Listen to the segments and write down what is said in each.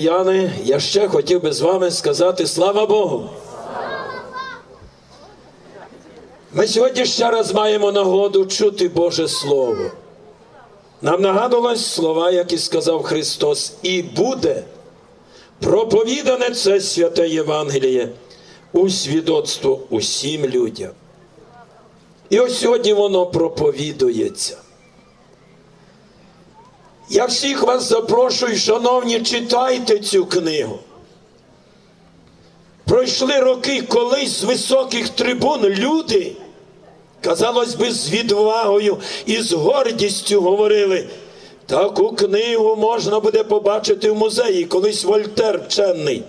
Яни, я ще хотів би з вами сказати слава Богу. Ми сьогодні ще раз маємо нагоду чути Боже Слово. Нам нагадувалось слова, які сказав Христос, і буде проповідане це святе Євангеліє у свідоцтво усім людям. І ось сьогодні воно проповідується. Я всіх вас запрошую, шановні, читайте цю книгу. Пройшли роки, колись з високих трибун люди, казалось би, з відвагою і з гордістю говорили. Таку книгу можна буде побачити в музеї, колись Вольтер вчений.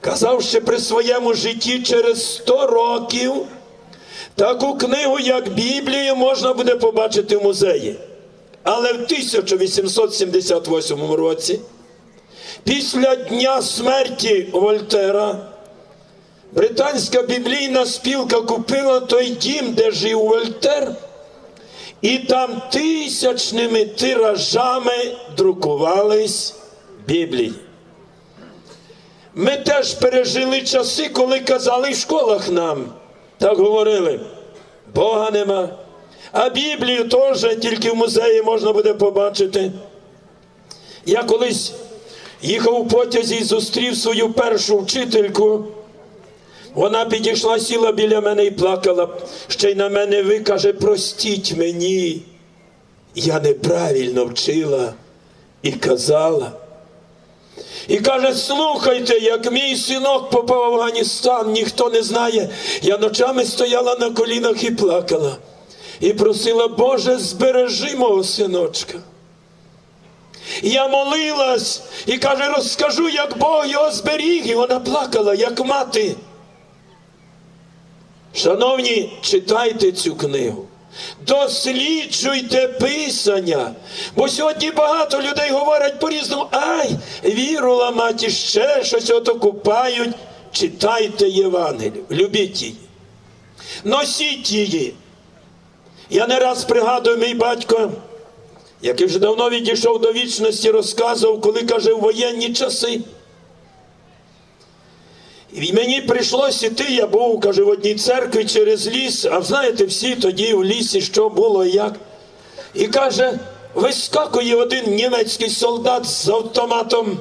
Казав ще при своєму житті через 100 років, таку книгу, як Біблію, можна буде побачити в музеї. Але в 1878 році, після дня смерті Вольтера, британська біблійна спілка купила той дім, де жив Вольтер, і там тисячними тиражами друкувались Біблії. Ми теж пережили часи, коли казали в школах нам, так говорили, Бога нема. А Біблію теж тільки в музеї можна буде побачити. Я колись їхав у потязі і зустрів свою першу вчительку. Вона підійшла, сіла біля мене і плакала, ще й на мене викаже, простіть мені. Я неправильно вчила і казала. І каже, слухайте, як мій синок попав в Афганістан, ніхто не знає. Я ночами стояла на колінах і плакала і просила, Боже, збережи мого синочка. Я молилась і каже, розкажу, як Бог його зберіг, і вона плакала, як мати. Шановні, читайте цю книгу. Досліджуйте писання. Бо сьогодні багато людей говорять по-різному, ай, віру ламати, ще щось ото купають. Читайте Євангелію, любіть її. Носіть її. Я не раз пригадую мій батько, який вже давно відійшов до вічності, розказував, коли каже, в воєнні часи. І мені прийшлося іти, я був, каже, в одній церкві через ліс, а знаєте, всі тоді в лісі, що було і як. І каже, вискакує один німецький солдат з автоматом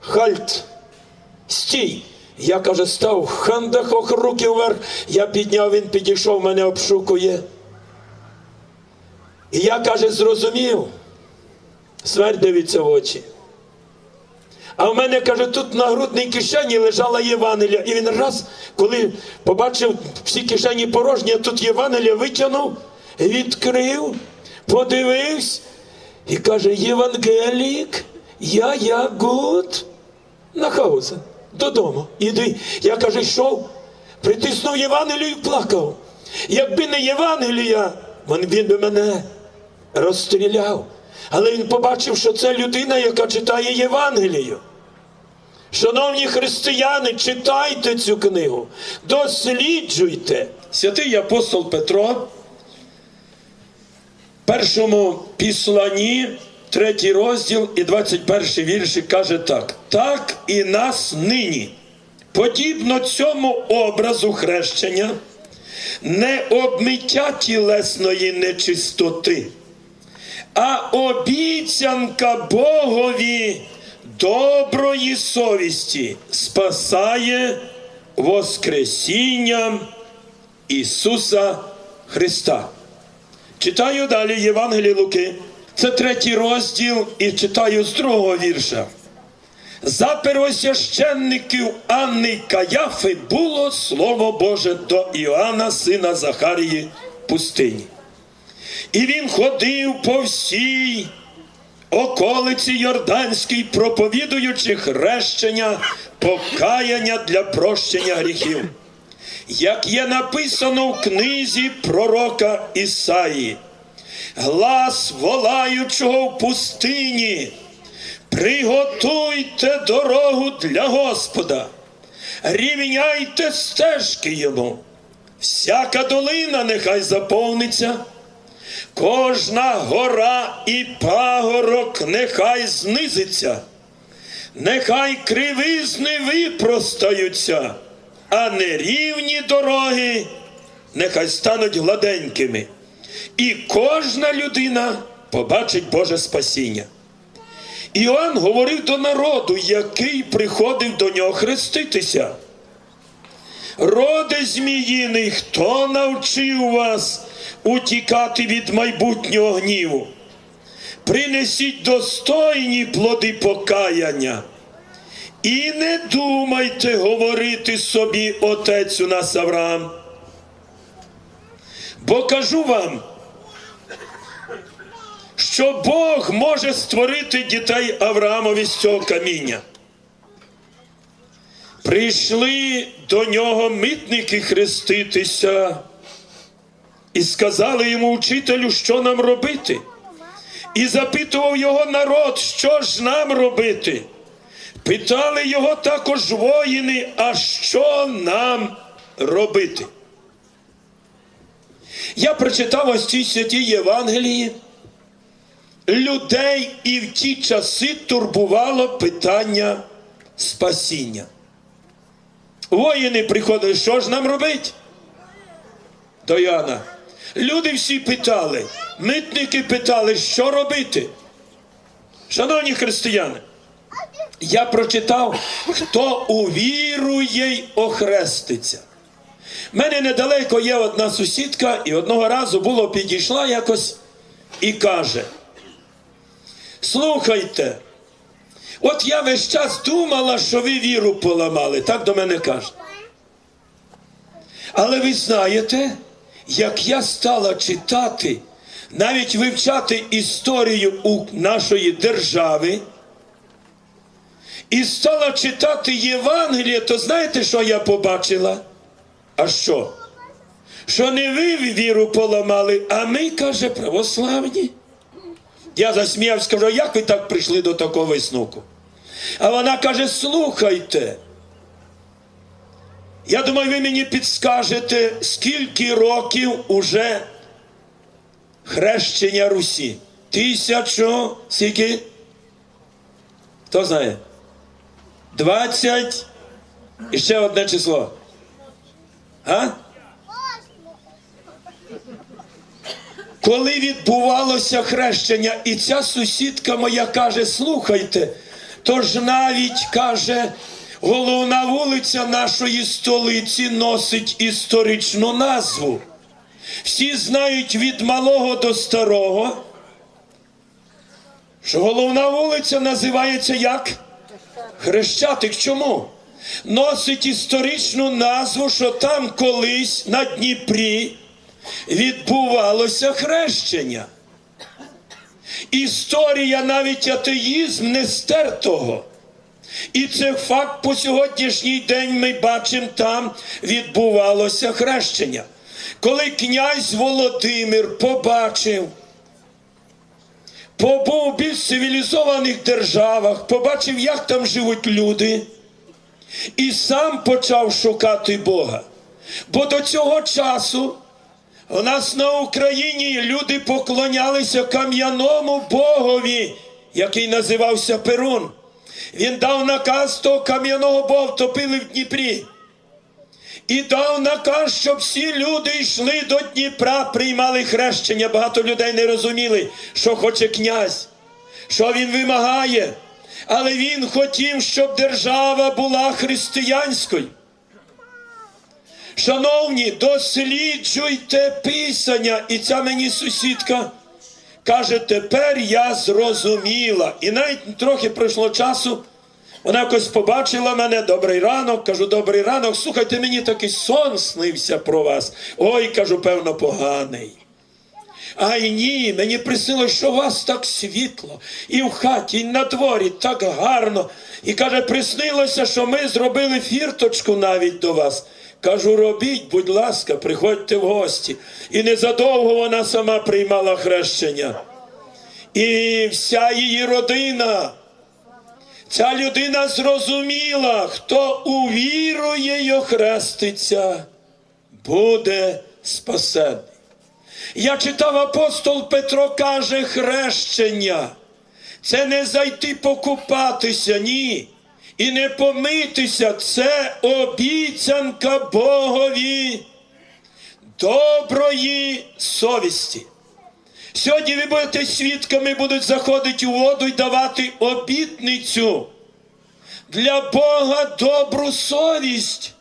Хальт. Стій. Я каже, став хандахох руки вверх. Я підняв, він підійшов, мене обшукує. І я, каже, зрозумів, смерть дивиться в очі. А в мене, каже, тут на грудній кишені лежала Євангелія. І він раз, коли побачив всі кишені порожні, а тут Євангелія витягнув, відкрив, подивився і каже, Євангелік, я я гуд на хаузен, додому. Іди. Я каже, йшов, притиснув Євангелію і плакав. Якби не Євангелія, він би мене розстріляв. Але він побачив, що це людина, яка читає Євангелію. Шановні християни, читайте цю книгу, досліджуйте. Святий апостол Петро, першому післанні, третій розділ і 21 вірші каже так: так і нас нині, подібно цьому образу хрещення, не обмиття тілесної нечистоти а обіцянка Богові доброї совісті спасає Воскресінням Ісуса Христа. Читаю далі Євангелії Луки. Це третій розділ і читаю з другого вірша. За первосвященників Анни Каяфи було Слово Боже до Іоанна, сина Захарії, пустині. І він ходив по всій околиці Йорданській, проповідуючи хрещення, покаяння для прощення гріхів. Як є написано в книзі пророка Ісаї, глас волаючого в пустині, приготуйте дорогу для Господа, рівняйте стежки йому, всяка долина нехай заповниться. Кожна гора і пагорок нехай знизиться, Нехай кривизни випростаються, а нерівні дороги нехай стануть гладенькими. І кожна людина побачить Боже спасіння. Іоанн говорив до народу, який приходив до нього хреститися. Роде зміїний, хто навчив вас утікати від майбутнього гніву? Принесіть достойні плоди покаяння. І не думайте говорити собі отець у нас Авраам. Бо кажу вам, що Бог може створити дітей Авраамові з цього каміння. Прийшли до нього митники хреститися і сказали йому учителю, що нам робити. І запитував його народ, що ж нам робити. Питали його також воїни, а що нам робити? Я прочитав ось цій святій Євангелії. Людей і в ті часи турбувало питання спасіння. Воїни приходили, що ж нам робити? До Яна. Люди всі питали, митники питали, що робити. Шановні християни, я прочитав, хто увірує й охреститься. У мене недалеко є одна сусідка, і одного разу було підійшла якось і каже: Слухайте, от я весь час думала, що ви віру поламали, так до мене кажуть. Але ви знаєте, як я стала читати, навіть вивчати історію у нашої держави, і стала читати Євангеліє, то знаєте, що я побачила? А що? Що не ви віру поламали, а ми, каже, православні. Я засміявся, скажу, як ви так прийшли до такого висновку? А вона каже: слухайте. Я думаю, ви мені підскажете, скільки років уже хрещення Русі? Тисячу, скільки? Хто знає? Двадцять і ще одне число. А? Коли відбувалося хрещення, і ця сусідка моя каже: слухайте, то ж навіть каже, головна вулиця нашої столиці носить історичну назву. Всі знають від малого до старого, що головна вулиця називається як? Хрещатик. Чому? Носить історичну назву, що там колись на Дніпрі відбувалося хрещення. Історія навіть атеїзм не стер того. І це факт по сьогоднішній день ми бачимо, там відбувалося хрещення. Коли князь Володимир побачив, побув в більш цивілізованих державах, побачив, як там живуть люди, і сам почав шукати Бога. Бо до цього часу у нас на Україні люди поклонялися кам'яному Богові, який називався Перун. Він дав наказ того кам'яного Бога втопили в Дніпрі. І дав наказ, щоб всі люди йшли до Дніпра, приймали хрещення. Багато людей не розуміли, що хоче князь, що він вимагає. Але він хотів, щоб держава була християнською. Шановні, досліджуйте писання. І ця мені сусідка каже, тепер я зрозуміла. І навіть трохи пройшло часу. Вона якось побачила мене, добрий ранок, кажу, добрий ранок. Слухайте, мені такий сон снився про вас. Ой, кажу, певно, поганий. Ай ні, мені приснилось, що у вас так світло, і в хаті, і на дворі так гарно. І каже, приснилося, що ми зробили фірточку навіть до вас. Кажу, робіть, будь ласка, приходьте в гості. І незадовго вона сама приймала хрещення. І вся її родина. Ця людина зрозуміла, хто увірує й охреститься, буде спасений. Я читав апостол Петро каже хрещення. Це не зайти покупатися, ні. І не помитися, це обіцянка Богові доброї совісті. Сьогодні ви будете свідками, будуть заходити у воду і давати обітницю для Бога добру совість.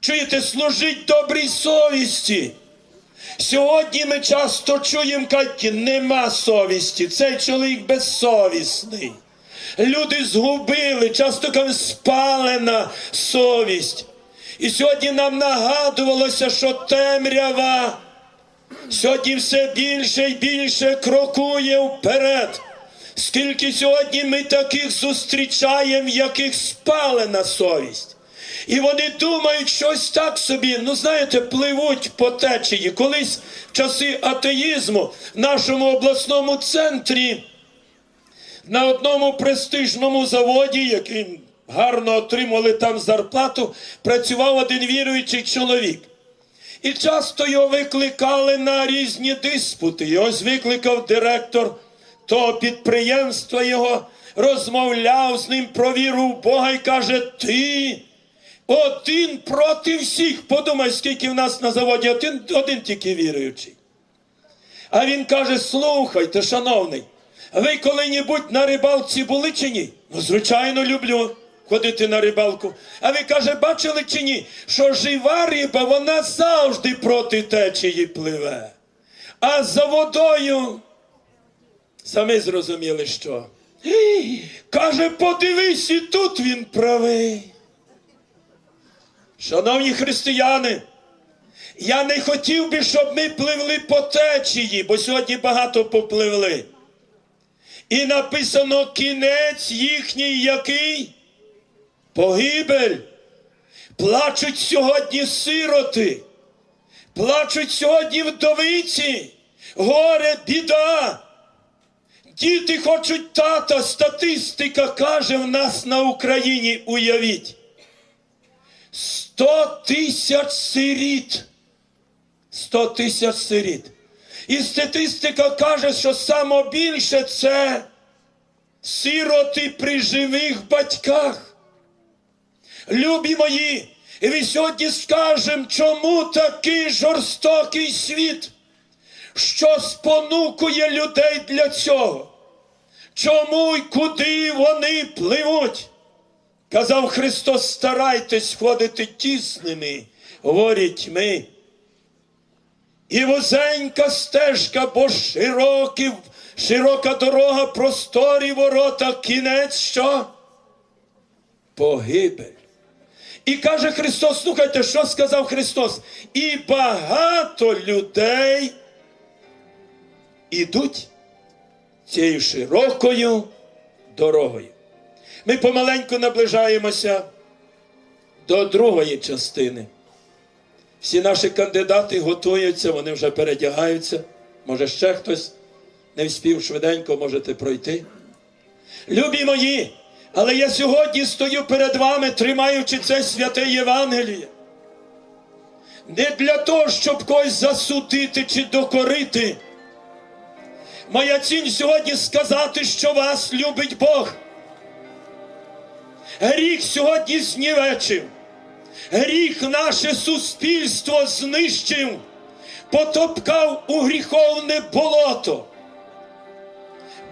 Чуєте, служить добрій совісті. Сьогодні ми часто чуємо, кажуть, нема совісті. Цей чоловік безсовісний. Люди згубили, часто кажуть, спалена совість. І сьогодні нам нагадувалося, що темрява сьогодні все більше і більше крокує вперед. Скільки сьогодні ми таких зустрічаємо, яких спалена совість. І вони думають щось так собі, ну знаєте, пливуть по течії. Колись в часи атеїзму в нашому обласному центрі на одному престижному заводі, яким гарно отримували там зарплату, працював один віруючий чоловік. І часто його викликали на різні диспути. І ось викликав директор того підприємства його, розмовляв з ним про віру в Бога і каже: Ти один проти всіх. Подумай, скільки в нас на заводі один, один тільки віруючий. А він каже: слухайте, шановний, ви коли-небудь на рибалці були чи ні? Ну, звичайно, люблю ходити на рибалку. А ви каже, бачили чи ні, що жива риба, вона завжди проти течії пливе. А за водою самі зрозуміли, що. Каже, подивись, і тут він правий. Шановні християни, я не хотів би, щоб ми пливли по течії, бо сьогодні багато попливли. І написано кінець їхній який? Погибель. Плачуть сьогодні сироти, плачуть сьогодні вдовиці, горе, біда. Діти хочуть тата, статистика каже в нас на Україні, уявіть. 100 тисяч сиріт. 100 тисяч сиріт. І статистика каже, що саме це сироти при живих батьках. Любі мої, і ви сьогодні скажемо, чому такий жорстокий світ, що спонукує людей для цього? Чому і куди вони пливуть? Казав Христос, старайтесь ходити тісними ворітьми. І вузенька стежка, бо широкі, широка дорога, просторі ворота, кінець що? Погибель. І каже Христос, слухайте, що сказав Христос? І багато людей ідуть цією широкою дорогою. Ми помаленьку наближаємося до другої частини. Всі наші кандидати готуються, вони вже передягаються. Може, ще хтось не вспів швиденько можете пройти. Любі мої, але я сьогодні стою перед вами, тримаючи це святе Євангеліє. Не для того, щоб когось засудити чи докорити. Моя ціль сьогодні сказати, що вас любить Бог. Гріх сьогодні знівечив. Гріх наше суспільство знищив, потопкав у гріховне болото.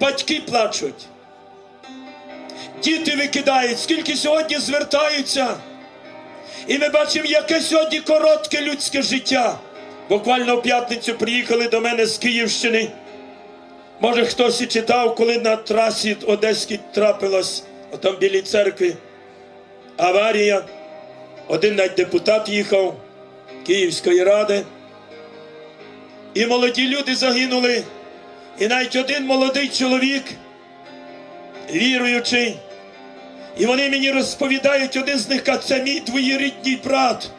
Батьки плачуть. Діти викидають, скільки сьогодні звертаються. І ми бачимо, яке сьогодні коротке людське життя. Буквально в п'ятницю приїхали до мене з Київщини. Може, хтось і читав, коли на трасі Одеській трапилось, там білій церкві, аварія. Один навіть депутат їхав Київської ради. І молоді люди загинули. І навіть один молодий чоловік, віруючий. І вони мені розповідають, один з них каже, це мій двоєрідний брат.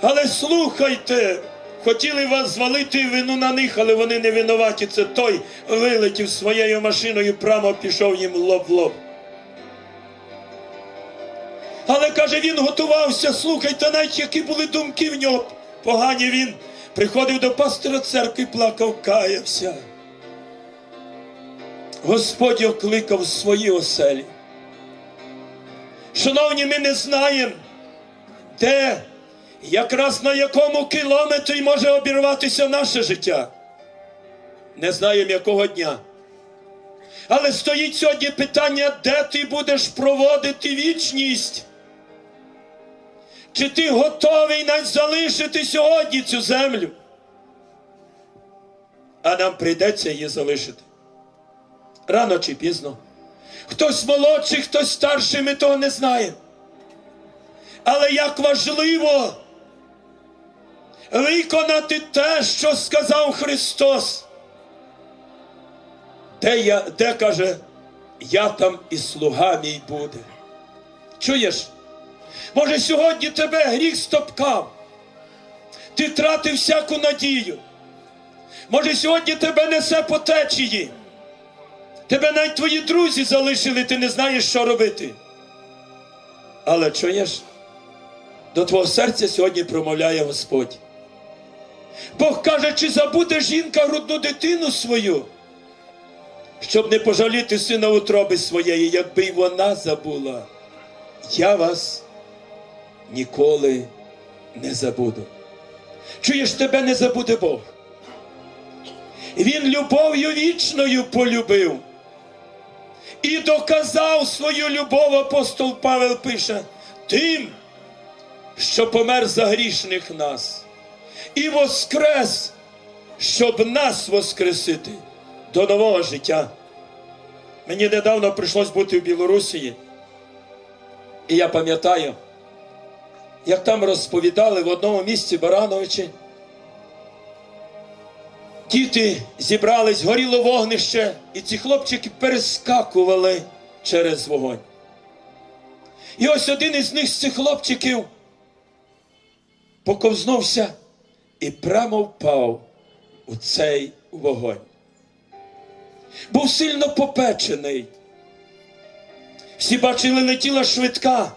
Але слухайте, хотіли вас звалити вину на них, але вони не винуваті. Це той вилетів своєю машиною, прямо пішов їм лоб в лоб. Але каже, він готувався, слухайте, навіть які були думки в нього. Погані він приходив до пастора церкви, плакав, каявся. Господь окликав свої оселі. Шановні, ми не знаємо, де, якраз на якому кілометрі може обірватися наше життя. Не знаємо якого дня. Але стоїть сьогодні питання, де ти будеш проводити вічність. Чи ти готовий навіть залишити сьогодні цю землю? А нам прийдеться її залишити. Рано чи пізно. Хтось молодший, хтось старший, ми того не знаємо. Але як важливо виконати те, що сказав Христос. Де, я, де каже, я там і слуга мій буде. Чуєш? Може, сьогодні тебе гріх стопкав. Ти тратив всяку надію. Може, сьогодні тебе несе по течії. Тебе навіть твої друзі залишили, ти не знаєш, що робити. Але чуєш? До твого серця сьогодні промовляє Господь. Бог каже, чи забуде жінка грудну дитину свою, щоб не пожаліти сина утроби своєї, якби й вона забула. Я вас ніколи не забуду. Чуєш, тебе не забуде Бог. Він любов'ю вічною полюбив. І доказав свою любов, апостол Павел пише, тим, що помер за грішних нас, і воскрес, щоб нас воскресити до нового життя. Мені недавно прийшлось бути в Білорусі, і я пам'ятаю, як там розповідали в одному місці Барановичі. Діти зібрались, горіло вогнище, і ці хлопчики перескакували через вогонь. І ось один із них з цих хлопчиків поковзнувся і прямо впав у цей вогонь. Був сильно попечений. Всі бачили, летіла швидка,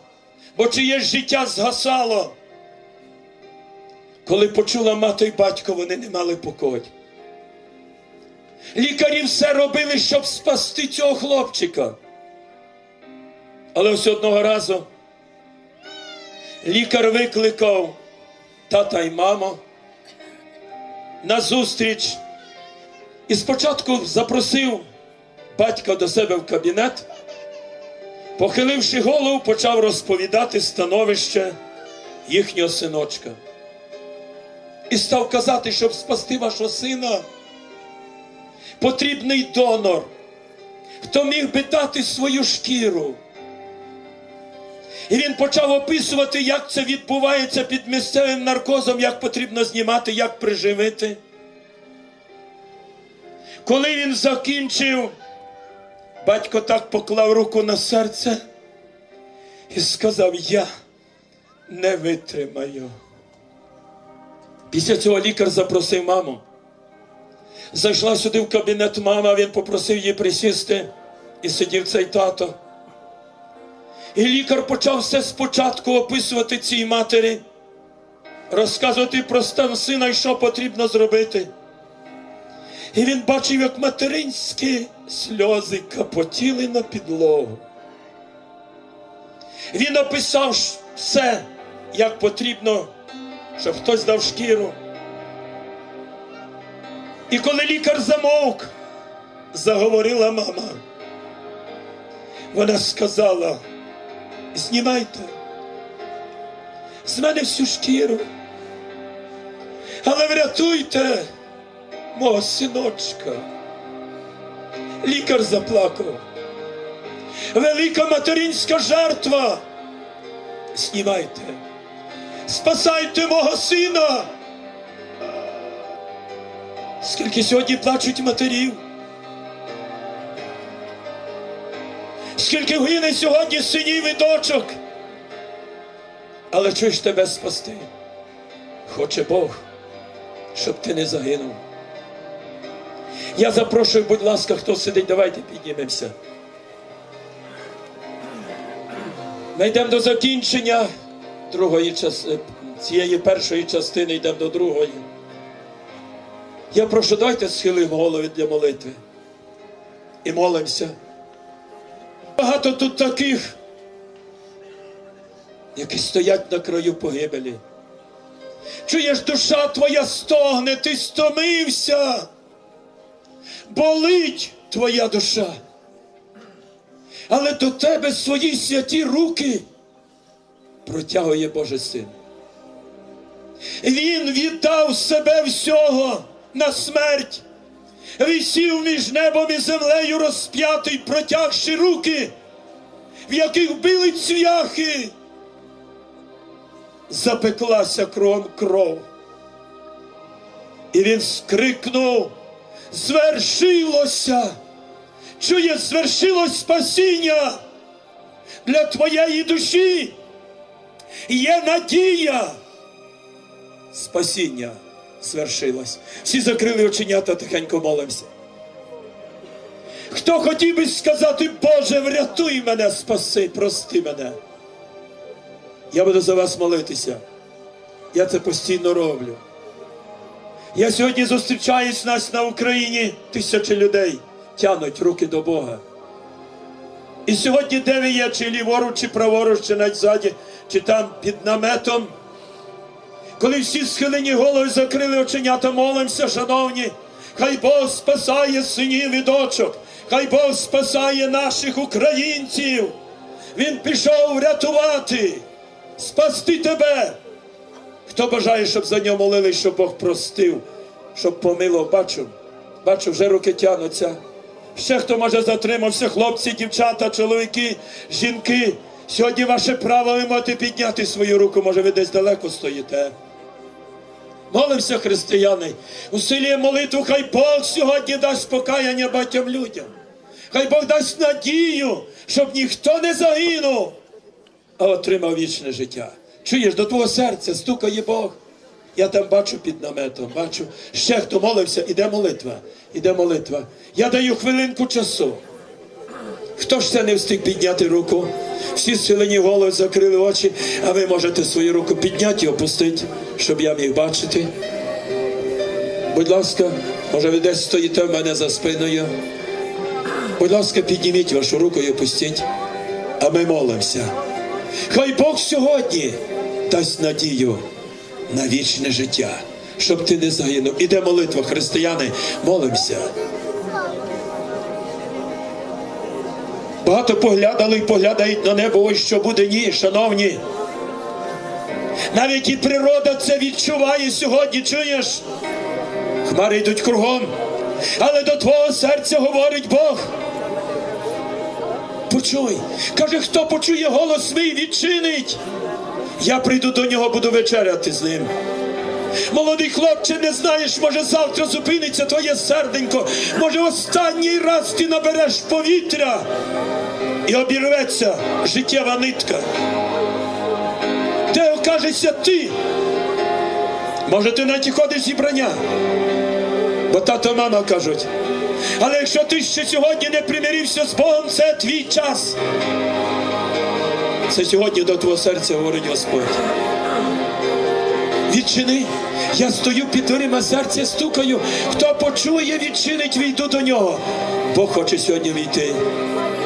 бо чиєсь життя згасало. Коли почула мати й батько, вони не мали покою. Лікарі все робили, щоб спасти цього хлопчика. Але ось одного разу лікар викликав тата й маму на зустріч і спочатку запросив батька до себе в кабінет, похиливши голову, почав розповідати становище їхнього синочка. І став казати, щоб спасти вашого сина потрібний донор, хто міг би дати свою шкіру. І він почав описувати, як це відбувається під місцевим наркозом, як потрібно знімати, як приживити. Коли він закінчив, батько так поклав руку на серце і сказав: Я не витримаю. Після цього лікар запросив маму. Зайшла сюди в кабінет мама, він попросив її присісти і сидів цей тато. І лікар почав все спочатку описувати цій матері, розказувати про стан сина і що потрібно зробити. І він бачив, як материнські сльози капотіли на підлогу. Він описав все, як потрібно, щоб хтось дав шкіру. І коли лікар замовк, заговорила мама. Вона сказала: знімайте з мене всю шкіру, але врятуйте мого синочка. Лікар заплакав. Велика материнська жертва. Знімайте, спасайте мого сина. Скільки сьогодні плачуть матерів? Скільки гине сьогодні синів і дочок? Але чуєш тебе спасти? Хоче Бог, щоб ти не загинув. Я запрошую, будь ласка, хто сидить, давайте піднімемося. Ми йдемо до закінчення другої час... цієї першої частини, йдемо до другої. Я прошу, давайте схилимо голови для молитви. і молимося. Багато тут таких, які стоять на краю погибелі. Чуєш, душа твоя стогне, ти стомився. Болить твоя душа. Але до тебе свої святі руки протягує Божий син. Він віддав себе всього на смерть, висів між небом і землею розп'ятий, протягши руки, в яких били цвяхи. Запеклася кровом кров. І він скрикнув: звершилося! Чує, звершилось спасіння для твоєї душі. Є надія. Спасіння звершилось. Всі закрили оченята, тихенько молимося. Хто хотів би сказати, Боже, врятуй мене, спаси, прости мене. Я буду за вас молитися. Я це постійно роблю. Я сьогодні зустрічаюсь нас на Україні, тисячі людей тянуть руки до Бога. І сьогодні, де ви є, чи ліворуч, чи праворуч, чи навіть ззаді, чи там під наметом, коли всі схилені голови закрили оченята, молимося, шановні, хай Бог спасає синів і дочок, хай Бог спасає наших українців. Він пішов врятувати, спасти тебе. Хто бажає, щоб за нього молились, щоб Бог простив, щоб помилував, бачу, бачу, вже руки тянуться. Ще хто може затримався, хлопці, дівчата, чоловіки, жінки. Сьогодні ваше право ви можете підняти свою руку, може ви десь далеко стоїте. Молимося, християни, усилює молитву, хай Бог сьогодні дасть покаяння багатьом людям. Хай Бог дасть надію, щоб ніхто не загинув, а отримав вічне життя. Чуєш, до твого серця стукає Бог. Я там бачу під наметом, бачу. Ще хто молився, іде молитва, іде молитва. Я даю хвилинку часу. Хто ж ще не встиг підняти руку? Всі схилені голови закрили очі, а ви можете свою руку підняти і опустити, щоб я міг бачити. Будь ласка, може ви десь стоїте в мене за спиною. Будь ласка, підніміть вашу руку і опустіть, а ми молимося. Хай Бог сьогодні дасть надію на вічне життя, щоб ти не загинув. Іде молитва, християни, молимося. Багато поглядали і поглядають на небо, ось що буде ні, шановні. Навіть і природа це відчуває сьогодні, чуєш? Хмари йдуть кругом, але до твого серця говорить Бог. Почуй, каже, хто почує голос свій, відчинить. Я прийду до нього, буду вечеряти з ним. Молодий хлопче, не знаєш, може завтра зупиниться твоє серденько, може останній раз ти набереш повітря і обірветься життєва нитка. Де окажешся ти? Може, ти навіть ходиш зібрання, бо тато мама кажуть. Але якщо ти ще сьогодні не примирився з Богом, це твій час. Це сьогодні до твого серця говорить Господь. Відчини, я стою під дверима серця, стукаю. Хто почує, відчинить, війду до нього. Бог хоче сьогодні війти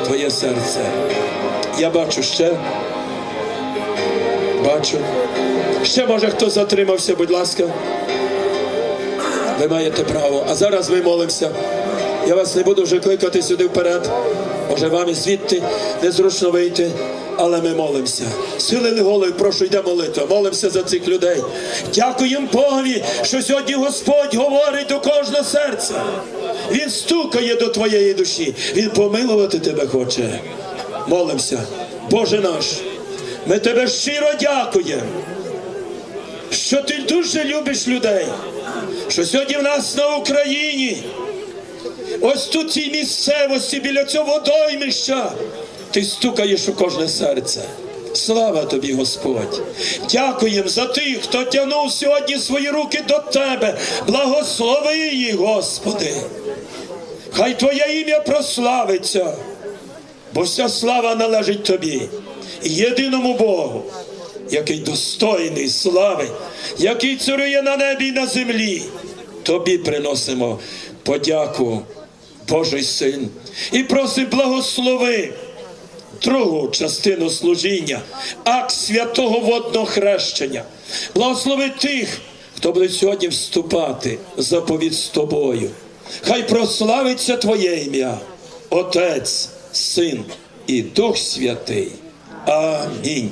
твоє серце. Я бачу ще. Бачу. Ще може хто затримався, будь ласка. Ви маєте право. А зараз ми молимося. Я вас не буду вже кликати сюди вперед. Може вам і звідти незручно вийти, але ми молимося. Схилили голови, прошу, йде молитва. Молимося за цих людей. Дякуємо Богові, що сьогодні Господь говорить до кожного серця. Він стукає до твоєї душі. Він помилувати тебе хоче. Молимося. Боже наш, ми тебе щиро дякуємо що ти дуже любиш людей, що сьогодні в нас на Україні, ось тут цій місцевості біля цього водоймища, ти стукаєш у кожне серце. Слава тобі, Господь! Дякуємо за тих, хто тягнув сьогодні свої руки до тебе. Благослови їх, Господи! Хай Твоє ім'я прославиться, бо вся слава належить тобі, єдиному Богу який достойний слави, який царює на небі і на землі. Тобі приносимо подяку Божий син, і просить благослови другу частину служіння, акт святого водного хрещення. Благослови тих, хто буде сьогодні вступати заповідь з тобою. Хай прославиться Твоє ім'я, Отець, Син і Дух Святий. Амінь.